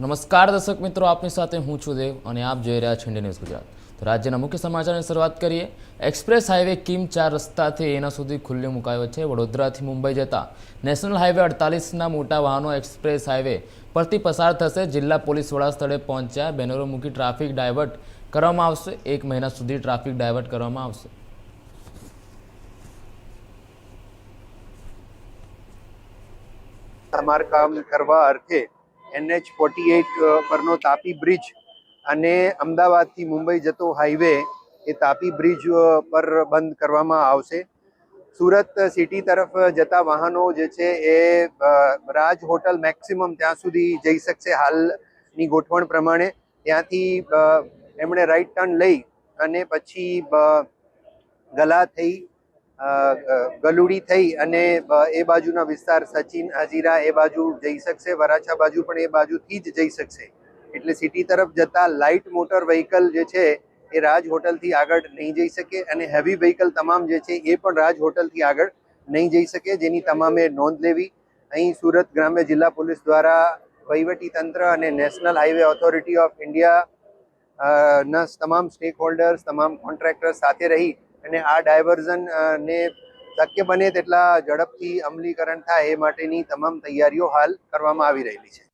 નમસ્કાર દર્શક મિત્રો, આપની સાથે હું છું દેવ અને આપ જોઈ રહ્યા છો ઇન્ડિયન ન્યૂઝ ગુજરાત. તો રાજ્યના મુખ્ય સમાચારની શરૂઆત કરીએ. એક્સપ્રેસ હાઈવે કિમ ચાર રસ્તાથી એના સુધી ખુલ્લો મુકાયો છે. વડોદરાથી મુંબઈ જતા નેશનલ હાઈવે અડતાલીસના મોટા વાહનો એક્સપ્રેસ હાઈવે પરથી પસાર થશે. જિલ્લા પોલીસ વડા સ્થળે પહોંચ્યા. બેનરો મૂકી ટ્રાફિક ડાયવર્ટ કરવામાં આવશે. એક મહિના સુધી ટ્રાફિક ડાયવર્ટ કરવામાં આવશે. સમારકામ કરવા અર્થે એનએચ ફોર્ટી એઇટ પરનો તાપી બ્રિજ અને અમદાવાદથી મુંબઈ જતો હાઈવે એ તાપી બ્રિજ પર બંધ કરવામાં આવશે. સુરત સિટી તરફ જતા વાહનો જે છે એ રાજ હોટલ મેક્સિમમ ત્યાં સુધી જઈ શકશે હાલની ગોઠવણ પ્રમાણે. ત્યાંથી એમણે રાઈટ ટર્ન લઈ અને પછી ગલા થઈ ગલુડી થઈ અને એ બાજુના વિસ્તાર સચિન હાજીરા એ બાજુ જઈ શકશે, વરાછા બાજુ પણ એ બાજુથી જ જઈ શકશે. એટલે સિટી તરફ જતા લાઇટ મોટર વ્હીકલ જે છે, એ રાજ હોટલથી આગળ નહીં જઈ શકે અને હેવી વ્હીકલ તમામ જે છે, એ પણ રાજ હોટલથી આગળ નહીં જઈ શકે, જેની તમામે નોંધ લેવી. અહીં સુરત ગ્રામ્ય જિલ્લા પોલીસ દ્વારા વહીવટી તંત્ર અને national highway authority of India ના તમામ સ્ટેક હોલ્ડર્સ તમામ કોન્ટ્રાક્ટર્સ સાથે રહી અને આ ડાયવર્ઝન ને શક્ય બને તેટલા ઝડપથી અમલીકરણ થાય એ માટેની તમામ તૈયારીઓ હાલ કરવામાં આવી રહેલી છે.